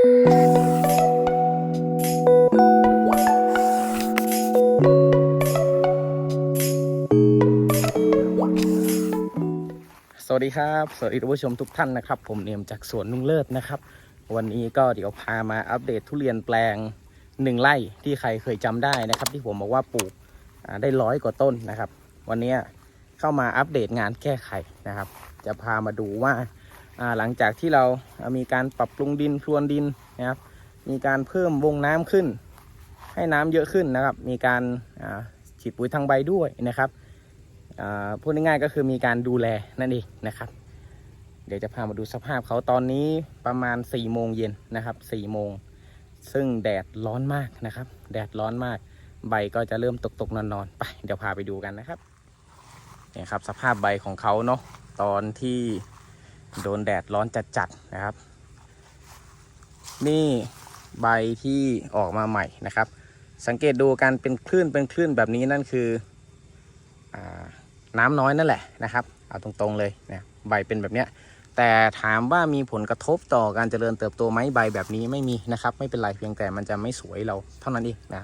สวัสดีครับ สวัสดีท่านผู้ชมทุกท่านนะครับ ผมเนียมจากสวนนุ่งเลิศนะครับ วันนี้ก็เดี๋ยวพามาอัปเดตทุเรียนแปลงหนึ่งไร่ที่ใครเคยจำได้นะครับ ที่ผมบอกว่าปลูกได้ร้อยกว่าต้นนะครับ วันนี้เข้ามาอัปเดตงานแก้ไขนะครับ จะพามาดูว่า หลังจากที่เรามีการปรับปรุงดินพรวนดินนะครับ มีการเพิ่มวงน้ำขึ้น ให้น้ำเยอะขึ้นนะครับ มีการฉีดปุ๋ยทางใบด้วยนะครับพูดง่ายๆก็คือมีการดูแลนั่นเองนะครับ เดี๋ยวจะพามาดูสภาพเขาตอนนี้ประมาณ4ี่โมงเย็นนะครับ4ี่โมงซึ่งแดดร้อนมากนะครับ แดดร้อนมาก ใบก็จะเริ่มตกๆนอนๆไป เดี๋ยวพาไปดูกันนะครับเนี่ยครับสภาพใบของเขาเนาะตอนที่ โดนแดดร้อนจัดๆนะครับ นี่ใบที่ออกมาใหม่นะครับ สังเกตดูการเป็นคลื่นเป็นคลื่นแบบนี้นั่นคืออน้ำน้อยนั่นแหละนะครับ เอาตรงๆเลยนะใบเป็นแบบเนี้ยแต่ถามว่ามีผลกระทบต่อการเจริญเติบโตไหมใบแบบนี้ไม่มีนะครับ ไม่เป็นไรเพียงแต่มันจะไม่สวยเราเท่านั้นเองนะ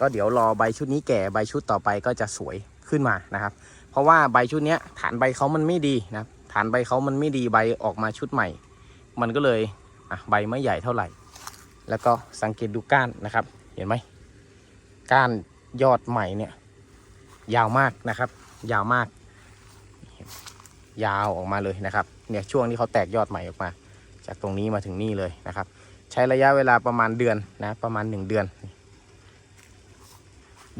ก็เดี๋ยวรอใบชุดนี้แก่ใบชุดต่อไปก็จะสวยขึ้นมานะครับ เพราะว่าใบชุดนี้ฐานใบเขามันไม่ดีนะ ฐานใบเขามันไม่ดีใบออกมาชุดใหม่ มันก็เลยอะใบไม่ใหญ่เท่าไหร่ แล้วก็สังเกตดูก้านนะครับ เห็นไหมก้านยอดใหม่เนี่ยยาวมากนะครับ ยาวมาก ยาวออกมาเลยนะครับเนี่ยช่วงที่เขาแตกยอดใหม่ออกมา จากตรงนี้มาถึงนี่เลยนะครับ ใช้ระยะเวลาประมาณเดือนนะประมาณหนึ่งเดือน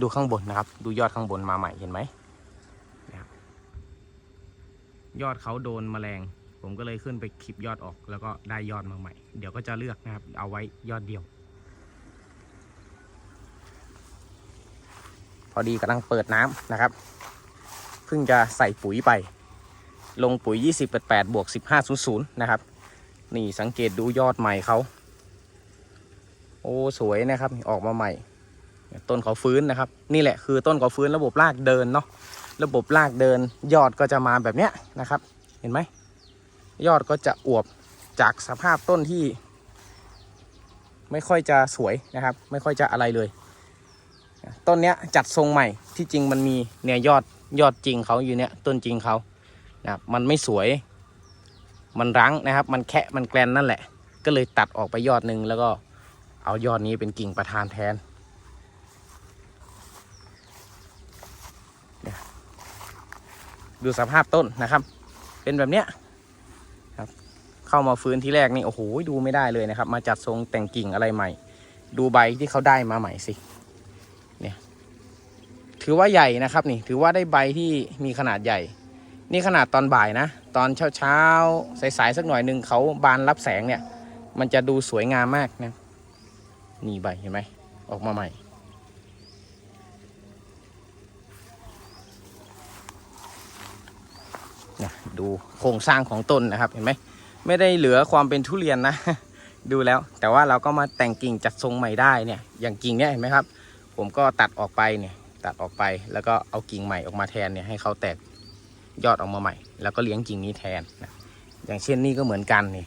ดูข้างบนนะครับ ดูยอดข้างบนมาใหม่เห็นไหม ยอดเขาโดนแมลง ผมก็เลยขึ้นไปคลิปยอดออก แล้วก็ได้ยอดมาใหม่ เดี๋ยวก็จะเลือกนะครับ เอาไว้ยอดเดียว พอดีกำลังเปิดน้ำนะครับ เพิ่งจะใส่ปุ๋ยไป ลงปุ๋ย 28บวก1500นะครับ นี่สังเกตดูยอดใหม่เขา โอ้สวยนะครับ ออกมาใหม่ ต้นเขาฟื้นนะครับ นี่แหละคือต้นเขาฟื้นระบบรากเดินเนาะ ระบบรากเดิน ยอดก็จะมาแบบเนี้ยนะครับ เห็นไหม ยอดก็จะอวบจากสภาพต้นที่ ไม่ค่อยจะสวยนะครับ ไม่ค่อยจะอะไรเลย ต้นเนี้ยจัดทรงใหม่ที่จริงมันมีเนี่ยยอดยอดจริงเขาอยู่เนี่ยต้นจริงเขานะครับมันไม่สวย มันรั้งนะครับ มันแคะมันแกลนนั่นแหละ ก็เลยตัดออกไปยอดหนึ่งแล้วก็เอายอดนี้เป็นกิ่งประธานแทนเนี่ย ดูสภาพต้นนะครับ เป็นแบบเนี้ยครับ เข้ามาฟื้นที่แรกนี่โอ้โหดูไม่ได้เลยนะครับ มาจัดทรงแต่งกิ่งอะไรใหม่ ดูใบที่เขาได้มาใหม่สิเนี่ยถือว่าใหญ่นะครับนี่ถือว่าได้ใบที่มีขนาดใหญ่ นี่ขนาดตอนบ่ายนะ ตอนเช้าเช้าสายๆสักหน่อยหนึ่งเขาบานรับแสงเนี่ย มันจะดูสวยงามมากนะนี่ใบเห็นไหมออกมาใหม่นะ ดูโครงสร้างของต้นนะครับเห็นไหมไม่ได้เหลือความเป็นทุเรียนนะ ดูแล้ว แต่ว่าเราก็มาแต่งกิ่งจัดทรงใหม่ได้เนี่ย อย่างกิ่งเนี่ยเห็นไหมครับ ผมก็ตัดออกไปเนี่ยตัดออกไปแล้วก็เอากิ่งใหม่ออกมาแทนเนี่ยให้เขาแตกยอดออกมาใหม่ แล้วก็เลี้ยงกิ่งนี้แทนนะอย่างเช่นนี่ก็เหมือนกันนี่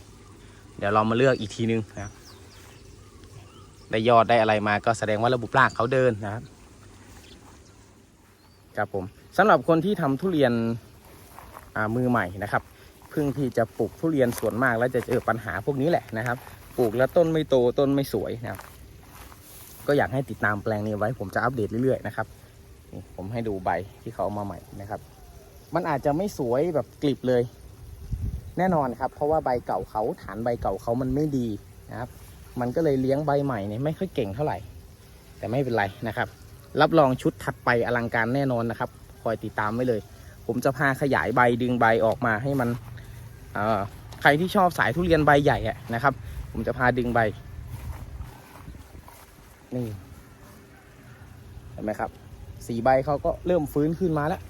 เดี๋ยวเรามาเลือกอีกทีนึงนะได้ยอดได้อะไรมาก็แสดงว่าระบบรากเขาเดินนะครับครับผมสำหรับคนที่ทำทุเรียน มือใหม่นะครับเพิ่งที่จะปลูกทุเรียนส่วนมากแล้วจะเจอปัญหาพวกนี้แหละนะครับ ปลูกแล้วต้นไม่โตต้นไม่สวยนะครับ ก็อยากให้ติดตามแปลงนี้ไว้ผมจะอัปเดตเรื่อยๆนะครับนี่ผมให้ดูใบที่เขาเอามาใหม่นะครับ มันอาจจะไม่สวยแบบกลิบเลย แน่นอนครับ เพราะว่าใบเก่าเขาฐานใบเก่าเขามันไม่ดีนะครับ มันก็เลยเลี้ยงใบใหม่เนี่ยไม่ค่อยเก่งเท่าไหร่ แต่ไม่เป็นไรนะครับ รับรองชุดถัดไปอลังการแน่นอนนะครับ คอยติดตามไว้เลย ผมจะพาขยายใบดึงใบออกมาให้มันใครที่ชอบสายทุเรียนใบใหญ่อะนะครับ ผมจะพาดึงใบนี่เห็นไหมครับสีใบเขาก็เริ่มฟื้นขึ้นมาแล้ว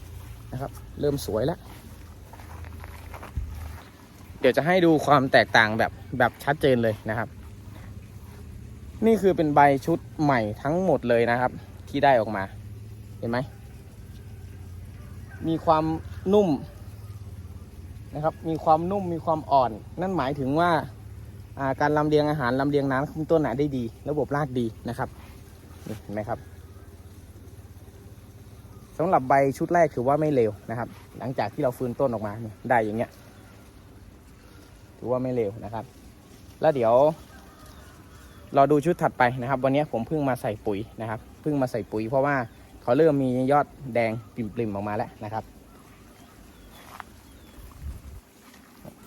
นะครับ เริ่มสวยแล้ว เดี๋ยวจะให้ดูความแตกต่างแบบแบบชัดเจนเลยนะครับ นี่คือเป็นใบชุดใหม่ทั้งหมดเลยนะครับ ที่ได้ออกมา เห็นไหม มีความนุ่มนะครับ มีความนุ่มมีความอ่อน นั่นหมายถึงว่าาการลำเลียงอาหารลำเลียงน้ำขึ้นต้นน่ะได้ดี ระบบรากดีนะครับนี่เห็นไหมครับสำหรับใบชุดแรกถือว่าไม่เลวนะครับ หลังจากที่เราฟื้นต้นออกมาได้อย่างเงี้ยถือว่าไม่เลวนะครับ แล้วเดี๋ยวรอดูชุดถัดไปนะครับ วันนี้ผมเพิ่งมาใส่ปุ๋ยนะครับเพิ่งมาใส่ปุ๋ยเพราะว่า เขาเริ่มมียอดแดงปริมๆออกมาแล้วนะครับ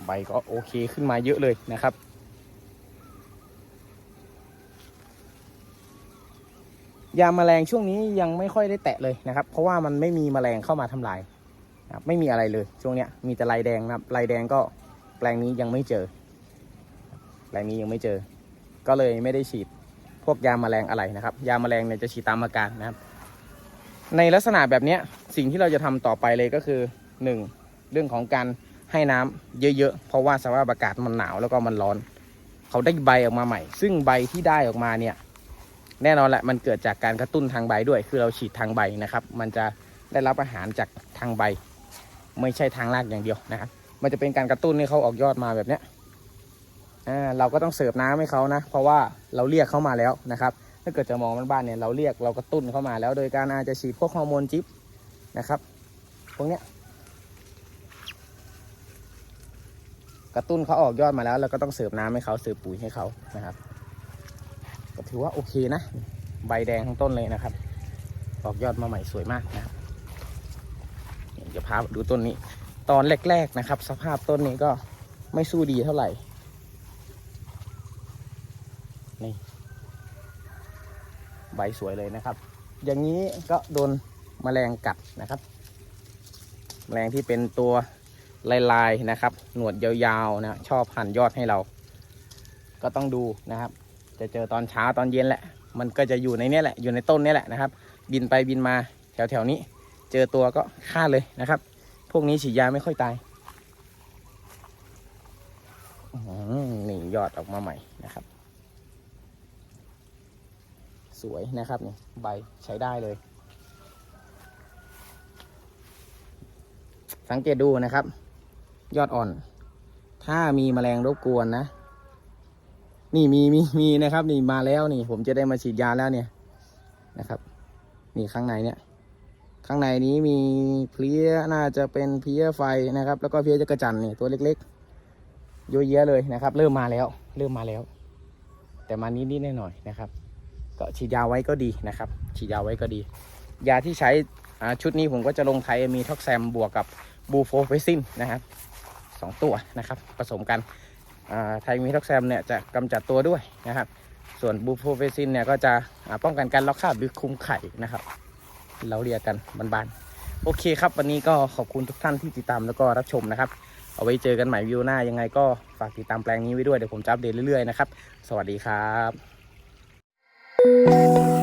ใบก็โอเคขึ้นมาเยอะเลยนะครับยาแมลงช่วงนี้ยังไม่ค่อยได้แตะเลยนะครับ เพราะว่ามันไม่มีแมลงเข้ามาทำลายนะครับไม่มีอะไรเลยช่วงเนี้ยมีแต่ลายแดงนะครับลายแดงก็แปลงนี้ยังไม่เจอ แปลงนี้ยังไม่เจอ ก็เลยไม่ได้ฉีดพวกยาแมลงอะไรนะครับ ยาแมลงเนี่ยจะฉีดตามอาการนะครับ ในลักษณะแบบนี้สิ่งที่เราจะทำต่อไปเลยก็คือหนึ่งเรื่องของการให้น้ำเยอะๆ เพราะว่าสภาพอากาศมันหนาวแล้วก็มันร้อน เขาได้ใบออกมาใหม่ ซึ่งใบที่ได้ออกมาเนี่ย แน่นอนแหละมันเกิดจากการกระตุ้นทางใบด้วย คือเราฉีดทางใบนะครับ มันจะได้รับอาหารจากทางใบ ไม่ใช่ทางรากอย่างเดียวนะครับ มันจะเป็นการกระตุ้นให้เขาออกยอดมาแบบเนี้ยเราก็ต้องเสิร์ฟน้ำให้เขานะ เพราะว่าเราเรียกเขามาแล้วนะครับ ถ้าเกิดจะมองบ้านๆเนี่ยเราเรียกเรากระตุ้นเข้ามาแล้ว โดยการอาจจะฉีดพวกฮอร์โมนจิ๊บนะครับพวกเนี้ยกระตุ้นเขาออกยอดมาแล้วเราก็ต้องเสิร์ฟน้ำให้เขาเสิร์ฟปุ๋ยให้เขานะครับก็ถือว่าโอเคนะ ใบแดงทั้งต้นเลยนะครับ ออกยอดมาใหม่สวยมากนะครับเดี๋ยวพาดูต้นนี้ ตอนแรกๆนะครับ สภาพต้นนี้ก็ไม่สู้ดีเท่าไหร่นี่ ใบสวยเลยนะครับ อย่างนี้ก็โดนแมลงกัดนะครับแมลงที่เป็นตัวลายๆนะครับ หนวดยาวๆนะชอบหั่นยอดให้เรา ก็ต้องดูนะครับ จะเจอตอนเช้าตอนเย็นแหละ มันก็จะอยู่ในนี้แหละอยู่ในต้นนี้แหละนะครับ บินไปบินมาแถวๆนี้ เจอตัวก็ฆ่าเลยนะครับ พวกนี้ฉีดยาไม่ค่อยตายหนี่ยอดออกมาใหม่นะครับ สวยนะครับนี่ใบใช้ได้เลย สังเกตดูนะครับ ยอดอ่อน ถ้ามีแมลงรบกวนนะ นี่มีมีมีนะครับ นี่มาแล้วนี่ ผมจะได้มาฉีดยาแล้วเนี่ยนะครับ นี่ข้างในเนี่ยข้างในนี้มีเพลี้ยน่าจะเป็นเพลี้ยไฟนะครับ แล้วก็เพลี้ยจักรจันนี่ตัวเล็กๆเยอะแยะเลยนะครับ เริ่มมาแล้ว เริ่มมาแล้ว แต่มานิดนิดๆหน่อยๆนะครับ ก็ฉีดยาไว้ก็ดีนะครับ ฉีดยาไว้ก็ดี ยาที่ใช้ชุดนี้ผมก็จะลงไทยมีท็อกแซมบวกกับบูโฟเฟซินนะครับสองตัวนะครับผสมกันไทยมีท็อกแซมเนี่ยจะกำจัดตัวด้วยนะครับ ส่วนบูโฟเฟซินเนี่ยก็จะป้องกันการล็อกคราบหรือคุมไข่นะครับ เราเรียกกันบานๆโอเคครับ วันนี้ก็ขอบคุณทุกท่านที่ติดตามแล้วก็รับชมนะครับ เอาไว้เจอกันใหม่วิวหน้ายังไงก็ฝากติดตามแปลงนี้ไว้ด้วยเดี๋ยวผมจะอัปเดตเรื่อยๆนะครับ สวัสดีครับ Música